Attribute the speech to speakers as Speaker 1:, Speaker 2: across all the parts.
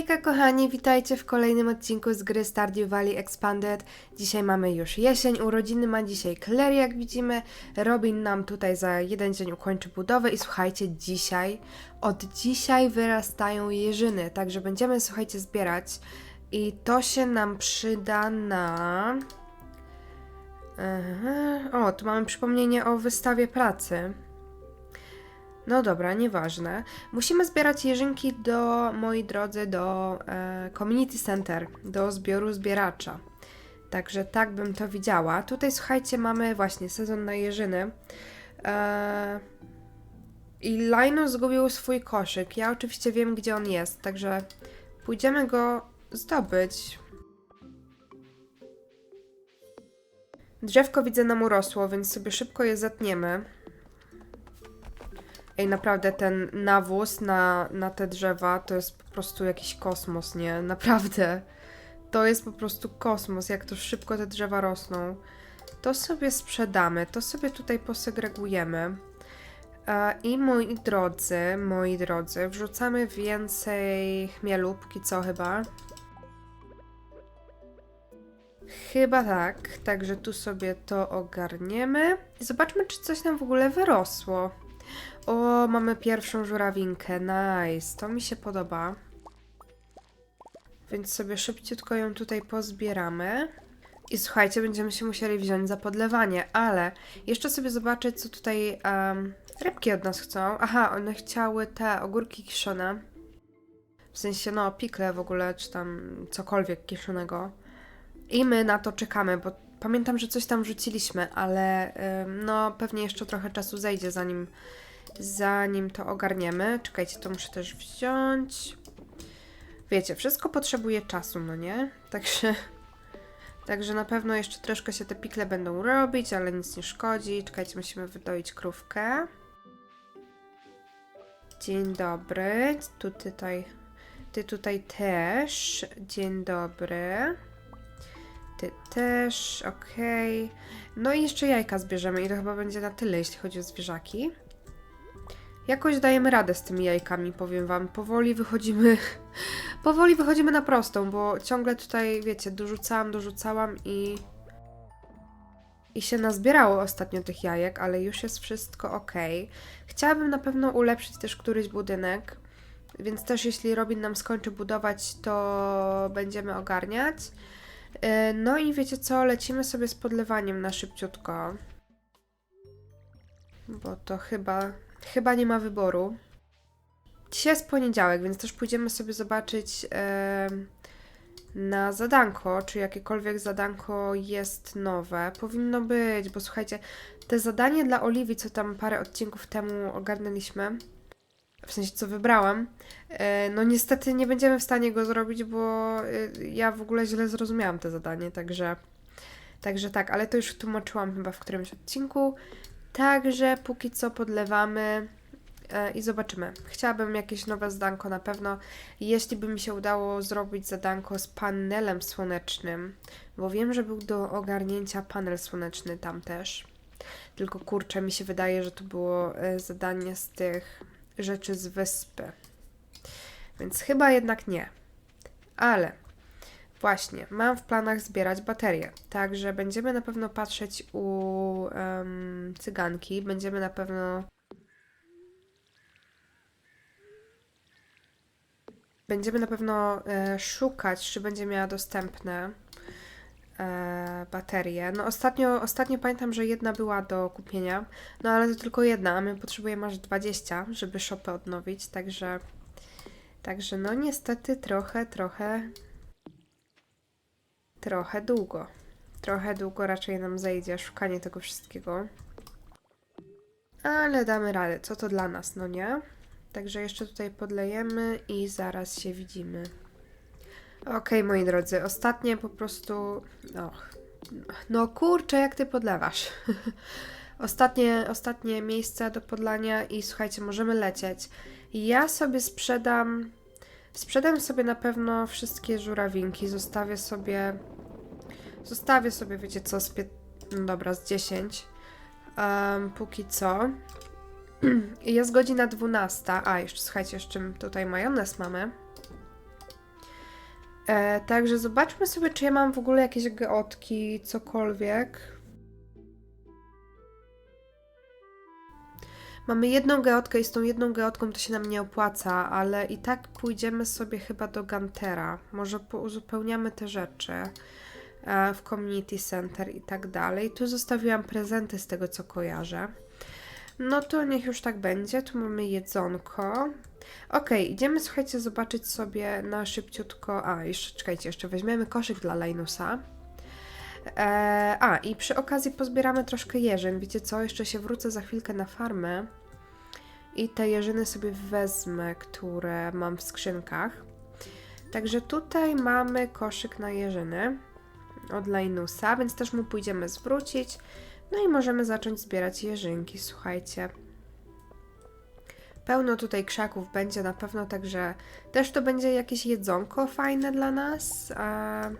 Speaker 1: Hejka kochani, witajcie w kolejnym odcinku z gry Stardew Valley Expanded. Dzisiaj mamy już jesień, urodziny ma dzisiaj Claire jak widzimy. Robin nam tutaj za jeden dzień ukończy budowę i słuchajcie, dzisiaj, od dzisiaj wyrastają jeżyny, także będziemy słuchajcie zbierać i to się nam przyda na... Aha. O, tu mamy przypomnienie o wystawie pracy. No dobra, nieważne. Musimy zbierać jeżynki do, moi drodzy, do e, Community Center, do zbioru zbieracza. Także tak bym to widziała. Tutaj słuchajcie, mamy właśnie sezon na jeżyny. E, I Linus zgubił swój koszyk. Ja oczywiście wiem, gdzie on jest, także pójdziemy go zdobyć. Drzewko widzę nam urosło, więc sobie szybko je zatniemy. Ej, naprawdę ten nawóz na, na te drzewa to jest po prostu jakiś kosmos, nie? Naprawdę. To jest po prostu kosmos, jak to szybko te drzewa rosną. To sobie sprzedamy, to sobie tutaj posegregujemy. E, I moi drodzy, moi drodzy, wrzucamy więcej chmielu, póki co chyba. Chyba tak, także tu sobie to ogarniemy. Zobaczmy, czy coś nam w ogóle wyrosło. O, mamy pierwszą żurawinkę. Nice. To mi się podoba. Więc sobie szybciutko ją tutaj pozbieramy. I słuchajcie, będziemy się musieli wziąć za podlewanie, ale jeszcze sobie zobaczę, co tutaj um, rybki od nas chcą. Aha, one chciały te ogórki kiszone. W sensie, no, pikle w ogóle, czy tam cokolwiek kiszonego. I my na to czekamy, bo pamiętam, że coś tam wrzuciliśmy, ale no, pewnie jeszcze trochę czasu zejdzie, zanim zanim to ogarniemy. Czekajcie, to muszę też wziąć. Wiecie, wszystko potrzebuje czasu, no nie? Także, także na pewno jeszcze troszkę się te pikle będą robić, ale nic nie szkodzi. Czekajcie, musimy wydoić krówkę. Dzień dobry. Tu tutaj, ty tutaj też. Dzień dobry. Ty też, okej. No i jeszcze jajka zbierzemy i to chyba będzie na tyle, jeśli chodzi o zwierzaki. Jakoś dajemy radę z tymi jajkami, powiem wam. Powoli wychodzimy. Powoli wychodzimy na prostą, bo ciągle tutaj, wiecie, dorzucałam, dorzucałam i. I się nazbierało ostatnio tych jajek, ale już jest wszystko ok. Chciałabym na pewno ulepszyć też któryś budynek, więc też jeśli Robin nam skończy budować, to będziemy ogarniać. Yy, No i wiecie co, lecimy sobie z podlewaniem na szybciutko. Bo to chyba Chyba nie ma wyboru. Dzisiaj jest poniedziałek, więc też pójdziemy sobie zobaczyć e, na zadanko, czy jakiekolwiek zadanko jest nowe. Powinno być, bo słuchajcie, te zadanie dla Oliwii, co tam parę odcinków temu ogarnęliśmy, w sensie co wybrałam, e, no niestety nie będziemy w stanie go zrobić, bo e, ja w ogóle źle zrozumiałam te zadanie, także, także tak, ale to już tłumaczyłam chyba w którymś odcinku. Także póki co podlewamy e, i zobaczymy. Chciałabym jakieś nowe zadanko na pewno. Jeśli by mi się udało zrobić zadanko z panelem słonecznym, bo wiem, że był do ogarnięcia panel słoneczny tam też. Tylko kurczę, mi się wydaje, że to było zadanie z tych rzeczy z wyspy. Więc chyba jednak nie. Ale Właśnie, mam w planach zbierać baterie, także będziemy na pewno patrzeć u em, cyganki, będziemy na pewno będziemy na pewno e, szukać, czy będzie miała dostępne e, baterie. No ostatnio, ostatnio pamiętam, że jedna była do kupienia, no ale to tylko jedna, a my potrzebujemy aż 20, żeby shopę odnowić, także także no niestety trochę, trochę trochę długo. Trochę długo raczej nam zejdzie szukanie tego wszystkiego. Ale damy radę. Co to dla nas, no nie? Także jeszcze tutaj podlejemy i zaraz się widzimy. Okej, okay, moi drodzy, ostatnie po prostu... Och, no kurczę, jak ty podlewasz. ostatnie, ostatnie miejsce do podlania i słuchajcie, możemy lecieć. Ja sobie sprzedam Sprzedam sobie na pewno wszystkie żurawinki, zostawię sobie... Zostawię sobie, wiecie co, z pie... no dobra, z 10. Um, póki co. Jest godzina 12. A, jeszcze słuchajcie, jeszcze tutaj majonez mamy. E, także zobaczmy sobie, czy ja mam w ogóle jakieś geotki, cokolwiek. Mamy jedną geotkę i z tą jedną geotką to się nam nie opłaca, ale i tak pójdziemy sobie chyba do Gantera. Może uzupełniamy te rzeczy e, w Community Center i tak dalej. Tu zostawiłam prezenty z tego, co kojarzę. No to niech już tak będzie. Tu mamy jedzonko. Ok, idziemy, słuchajcie, zobaczyć sobie na szybciutko. A, jeszcze czekajcie, jeszcze weźmiemy koszyk dla Linusa. E, a, i przy okazji pozbieramy troszkę jeżyn. Wiecie co? Jeszcze się wrócę za chwilkę na farmę i te jeżyny sobie wezmę, które mam w skrzynkach. Także tutaj mamy koszyk na jeżyny od Linusa, więc też mu pójdziemy zwrócić. No i możemy zacząć zbierać jeżynki, słuchajcie. Pełno tutaj krzaków będzie na pewno, także też to będzie jakieś jedzonko fajne dla nas. A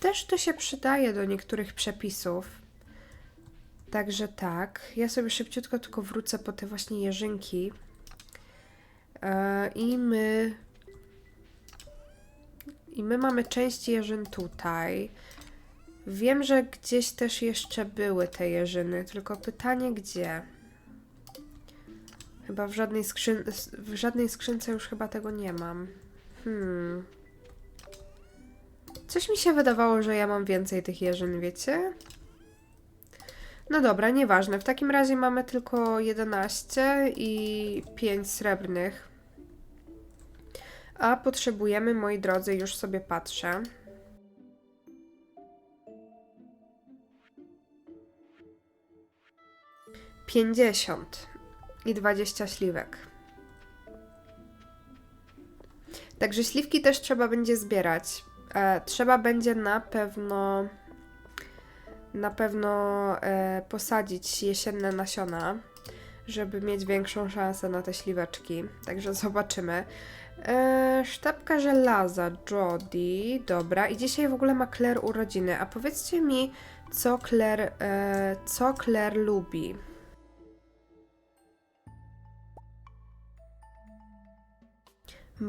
Speaker 1: też to się przydaje do niektórych przepisów. Także tak, ja sobie szybciutko tylko wrócę po te właśnie jeżynki. E, I my... I my mamy część jeżyn tutaj. Wiem, że gdzieś też jeszcze były te jeżyny, tylko pytanie gdzie? Chyba w żadnej, skrzyn w żadnej skrzynce już chyba tego nie mam. Hmm. Coś mi się wydawało, że ja mam więcej tych jeżyn, wiecie? No dobra, nieważne. W takim razie mamy tylko 11 i 5 srebrnych. A potrzebujemy, moi drodzy, już sobie patrzę. Pięćdziesiąt i 20 śliwek. Także śliwki też trzeba będzie zbierać. E, trzeba będzie na pewno na pewno e, posadzić jesienne nasiona, żeby mieć większą szansę na te śliweczki. Także zobaczymy. E, sztabka żelaza, Jody. Dobra, i dzisiaj w ogóle ma Claire urodziny. A powiedzcie mi, co Claire, e, co Claire lubi.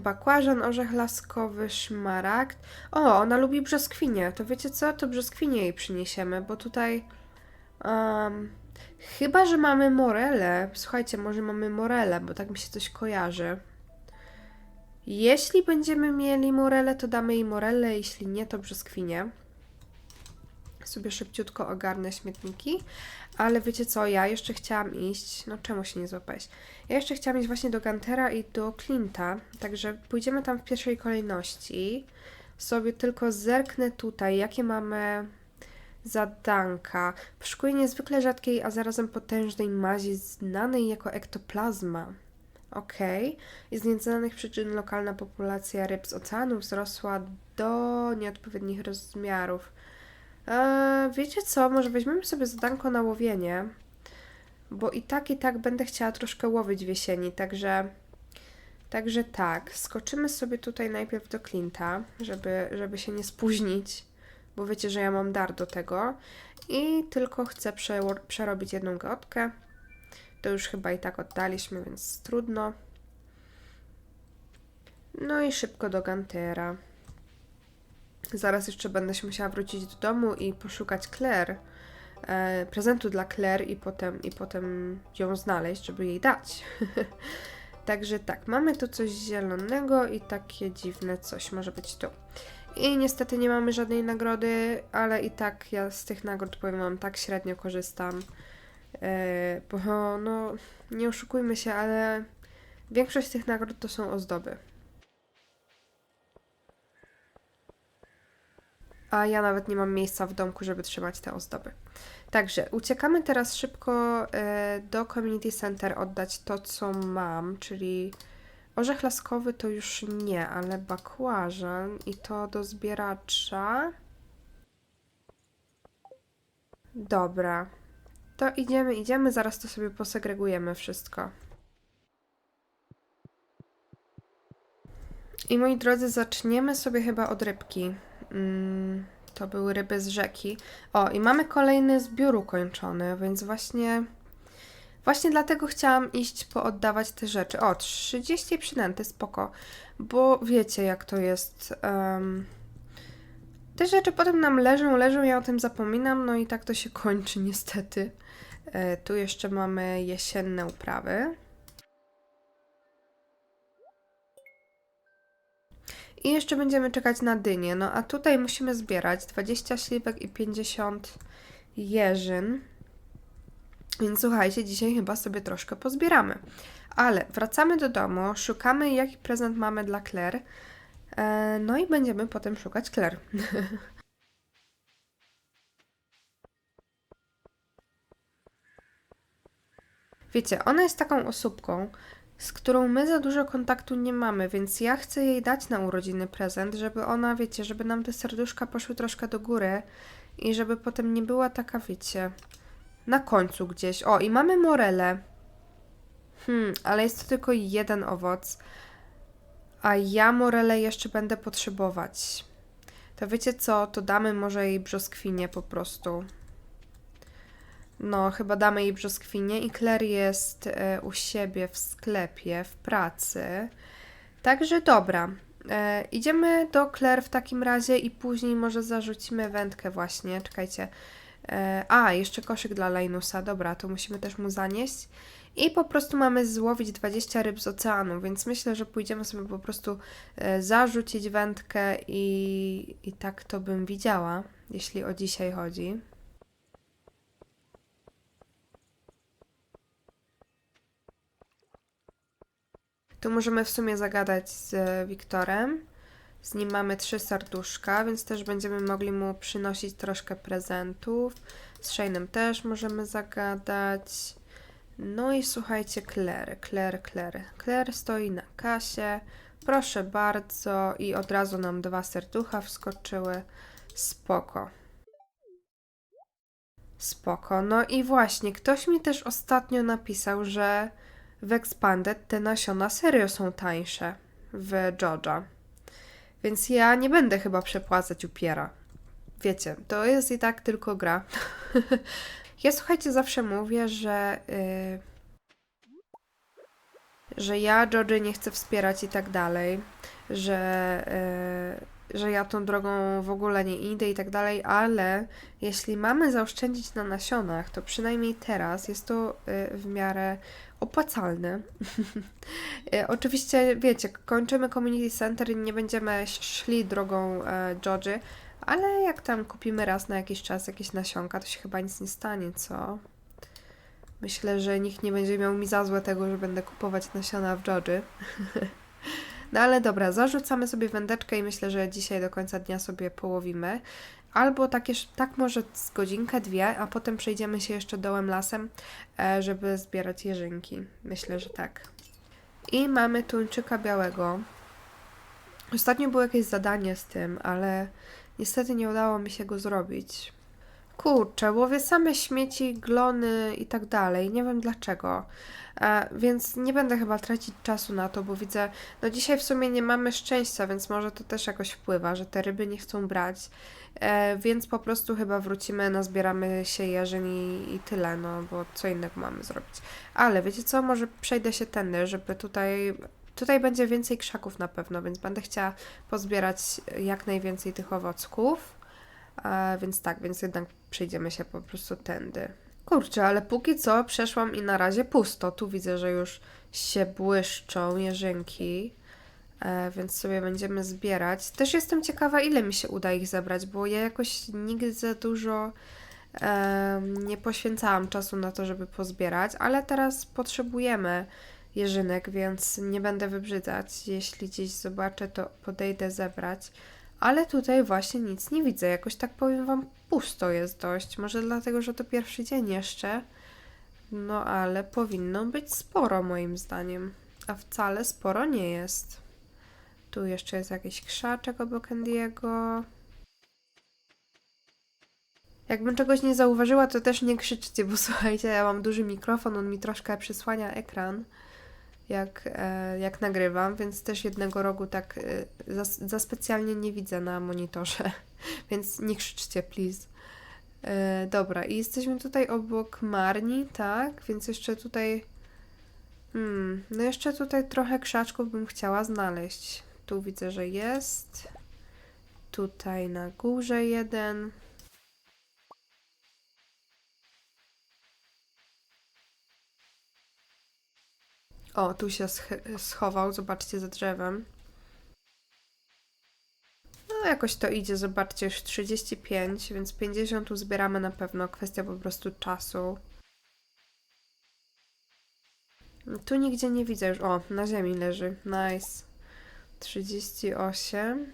Speaker 1: Bakłażan, orzech laskowy, szmaragd. O, ona lubi brzoskwinie. To wiecie co? To brzoskwinie jej przyniesiemy, bo tutaj... Um, chyba, że mamy morele. Słuchajcie, może mamy morele, bo tak mi się coś kojarzy. Jeśli będziemy mieli morele, to damy jej morele, jeśli nie, to brzoskwinie sobie szybciutko ogarnę śmietniki, ale wiecie co, ja jeszcze chciałam iść, no czemu się nie złapać? Ja jeszcze chciałam iść właśnie do Gantera i do Clint'a, także pójdziemy tam w pierwszej kolejności. Sobie tylko zerknę tutaj, jakie mamy zadanka. Poszukuję niezwykle rzadkiej, a zarazem potężnej mazi znanej jako ektoplazma. Ok. I z nieznanych przyczyn lokalna populacja ryb z oceanu wzrosła do nieodpowiednich rozmiarów. Eee, wiecie co, może weźmiemy sobie zadanko na łowienie, bo i tak, i tak będę chciała troszkę łowić w jesieni, także... Także tak, skoczymy sobie tutaj najpierw do Clint'a, żeby, żeby się nie spóźnić, bo wiecie, że ja mam dar do tego. I tylko chcę przerobić jedną gotkę. To już chyba i tak oddaliśmy, więc trudno. No i szybko do Gantera. Zaraz jeszcze będę się musiała wrócić do domu i poszukać Claire, e, prezentu dla Claire i potem, i potem ją znaleźć, żeby jej dać. Także tak, mamy tu coś zielonego i takie dziwne coś może być tu. I niestety nie mamy żadnej nagrody, ale i tak ja z tych nagród powiem wam tak średnio korzystam. E, bo no, nie oszukujmy się, ale większość tych nagród to są ozdoby. A ja nawet nie mam miejsca w domku, żeby trzymać te ozdoby. Także uciekamy teraz szybko e, do Community Center oddać to, co mam, czyli orzech laskowy to już nie, ale bakłażan i to do zbieracza. Dobra. To idziemy, idziemy, zaraz to sobie posegregujemy wszystko. I moi drodzy, zaczniemy sobie chyba od rybki. Mm, to były ryby z rzeki. O, i mamy kolejny zbiór ukończony, więc właśnie Właśnie dlatego chciałam iść pooddawać te rzeczy. O, 30 przynęty, spoko. Bo wiecie, jak to jest. em, te rzeczy potem nam leżą, leżą, ja o tym zapominam, no i tak to się kończy niestety. E, tu jeszcze mamy jesienne uprawy. I jeszcze będziemy czekać na dynię. No a tutaj musimy zbierać 20 śliwek i 50 jeżyn. Więc słuchajcie, dzisiaj chyba sobie troszkę pozbieramy. Ale wracamy do domu, szukamy jaki prezent mamy dla Claire. E, no i będziemy potem szukać Claire. Wiecie, ona jest taką osóbką, z którą my za dużo kontaktu nie mamy, więc ja chcę jej dać na urodziny prezent, żeby ona, wiecie, żeby nam te serduszka poszły troszkę do góry i żeby potem nie była taka, wiecie, na końcu gdzieś. O, i mamy morelę. Hmm, ale jest to tylko jeden owoc. A ja morelę jeszcze będę potrzebować. To wiecie co, to damy może jej brzoskwinię po prostu. No, chyba damy jej brzoskwinię i Claire jest e, u siebie w sklepie, w pracy. Także dobra. E, idziemy do Claire w takim razie i później może zarzucimy wędkę właśnie. Czekajcie. E, a, jeszcze koszyk dla Linusa. Dobra, to musimy też mu zanieść. I po prostu mamy złowić 20 ryb z oceanu, więc myślę, że pójdziemy sobie po prostu e, zarzucić wędkę i, i tak to bym widziała, jeśli o dzisiaj chodzi. Tu możemy w sumie zagadać z e, Wiktorem. Z nim mamy trzy serduszka, więc też będziemy mogli mu przynosić troszkę prezentów. Z Shane'em też możemy zagadać. No i słuchajcie, Claire, Claire, Claire. Claire stoi na kasie. Proszę bardzo. I od razu nam dwa serducha wskoczyły. Spoko. Spoko. No i właśnie, ktoś mi też ostatnio napisał, że w Expanded te nasiona serio są tańsze w Georgia. Więc ja nie będę chyba przepłacać upiera. Wiecie, to jest i tak tylko gra. ja słuchajcie, zawsze mówię, że. Yy, że ja Georgie nie chcę wspierać i tak dalej, że, yy, że ja tą drogą w ogóle nie idę i tak dalej, ale jeśli mamy zaoszczędzić na nasionach, to przynajmniej teraz jest to yy, w miarę opłacalne. Oczywiście, wiecie, kończymy Community Center i nie będziemy szli drogą e, Georgie, ale jak tam kupimy raz na jakiś czas jakieś nasionka, to się chyba nic nie stanie, co? Myślę, że nikt nie będzie miał mi za złe tego, że będę kupować nasiona w Georgie. No ale dobra, zarzucamy sobie wędeczkę i myślę, że dzisiaj do końca dnia sobie połowimy. Albo takie, tak może z godzinkę, dwie, a potem przejdziemy się jeszcze dołem lasem, e, żeby zbierać jeżynki. Myślę, że tak. I mamy tuńczyka białego. Ostatnio było jakieś zadanie z tym, ale niestety nie udało mi się go zrobić. Kurczę, łowię same śmieci, glony i tak dalej. Nie wiem dlaczego. E, więc nie będę chyba tracić czasu na to, bo widzę, no dzisiaj w sumie nie mamy szczęścia, więc może to też jakoś wpływa, że te ryby nie chcą brać. E, więc po prostu chyba wrócimy, nazbieramy się jeżyn i, i tyle, no bo co innego mamy zrobić. Ale wiecie co, może przejdę się tędy, żeby tutaj Tutaj będzie więcej krzaków na pewno, więc będę chciała pozbierać jak najwięcej tych owocków. E, więc tak, więc jednak przejdziemy się po prostu tędy. Kurczę, ale póki co przeszłam i na razie pusto. Tu widzę, że już się błyszczą jeżynki, e, więc sobie będziemy zbierać. Też jestem ciekawa, ile mi się uda ich zebrać, bo ja jakoś nigdy za dużo e, nie poświęcałam czasu na to, żeby pozbierać, ale teraz potrzebujemy jeżynek, więc nie będę wybrzydzać. Jeśli gdzieś zobaczę, to podejdę zebrać. Ale tutaj właśnie nic nie widzę. Jakoś tak powiem Wam, pusto jest dość. Może dlatego, że to pierwszy dzień jeszcze. No ale powinno być sporo moim zdaniem. A wcale sporo nie jest. Tu jeszcze jest jakiś krzaczek obok Andiego. Jakbym czegoś nie zauważyła, to też nie krzyczcie, bo słuchajcie, ja mam duży mikrofon, on mi troszkę przysłania ekran jak, e, jak nagrywam, więc też jednego rogu tak e, za, za specjalnie nie widzę na monitorze, więc nie krzyczcie, please. E, dobra, i jesteśmy tutaj obok Marni, tak? Więc jeszcze tutaj. Hmm, no jeszcze tutaj trochę krzaczków bym chciała znaleźć. Tu widzę, że jest. Tutaj na górze jeden. O, tu się sch- schował, zobaczcie za drzewem. No, jakoś to idzie, zobaczcie, już 35, więc 50 uzbieramy na pewno, kwestia po prostu czasu. Tu nigdzie nie widzę już, o, na ziemi leży, nice. 38.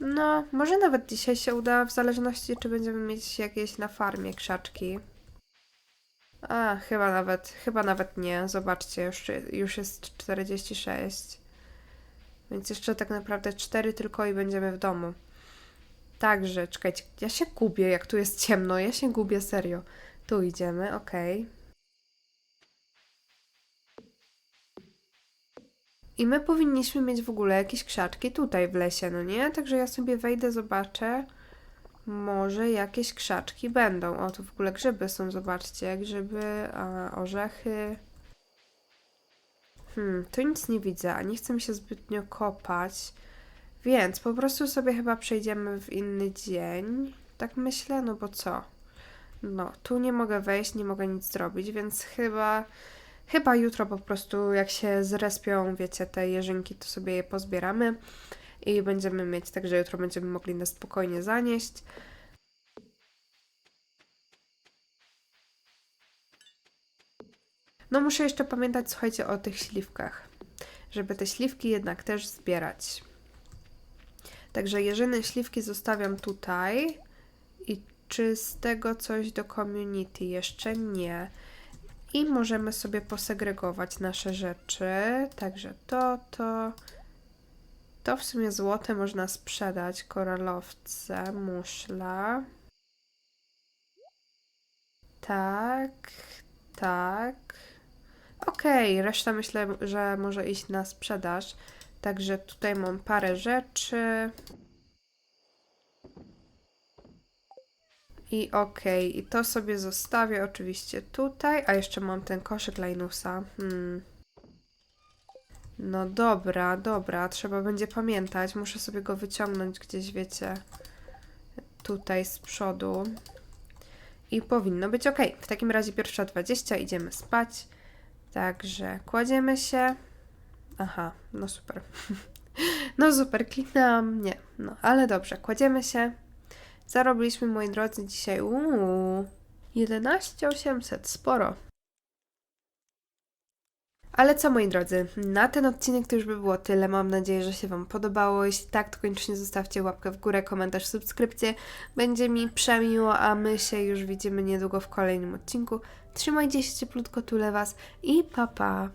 Speaker 1: No, może nawet dzisiaj się uda, w zależności czy będziemy mieć jakieś na farmie krzaczki. A, chyba nawet, chyba nawet nie. Zobaczcie, już, już jest 46. Więc jeszcze tak naprawdę 4 tylko i będziemy w domu. Także, czekajcie, ja się gubię, jak tu jest ciemno. Ja się gubię, serio. Tu idziemy, okej. I my powinniśmy mieć w ogóle jakieś krzaczki tutaj w lesie, no nie? Także ja sobie wejdę, zobaczę. Może jakieś krzaczki będą. O, tu w ogóle grzyby są, zobaczcie. Grzyby, a, orzechy. Hmm, tu nic nie widzę, a nie chcę mi się zbytnio kopać. Więc po prostu sobie chyba przejdziemy w inny dzień. Tak myślę, no bo co? No, tu nie mogę wejść, nie mogę nic zrobić, więc chyba... Chyba jutro po prostu, jak się zrespią, wiecie, te jeżynki, to sobie je pozbieramy i będziemy mieć, także jutro będziemy mogli na spokojnie zanieść. No muszę jeszcze pamiętać, słuchajcie, o tych śliwkach, żeby te śliwki jednak też zbierać. Także jeżyny śliwki zostawiam tutaj i czy z tego coś do community? Jeszcze nie. I możemy sobie posegregować nasze rzeczy. Także to, to, to w sumie złote można sprzedać. Koralowce, muszla. Tak, tak. Okej, reszta myślę, że może iść na sprzedaż. Także tutaj mam parę rzeczy. I okej, i to sobie zostawię oczywiście tutaj, a jeszcze mam ten koszyk Linusa. Hmm. No dobra, dobra, trzeba będzie pamiętać. Muszę sobie go wyciągnąć gdzieś, wiecie, tutaj z przodu. I powinno być ok. W takim razie pierwsza 20, idziemy spać. Także kładziemy się. Aha, no super. No super, kliknęłam. Nie, no ale dobrze, kładziemy się. Zarobiliśmy, moi drodzy, dzisiaj uuu, 11800, sporo. Ale co, moi drodzy, na ten odcinek to już by było tyle. Mam nadzieję, że się Wam podobało. Jeśli tak, to koniecznie zostawcie łapkę w górę, komentarz, subskrypcję. Będzie mi przemiło, a my się już widzimy niedługo w kolejnym odcinku. Trzymajcie się cieplutko, tule Was i pa pa!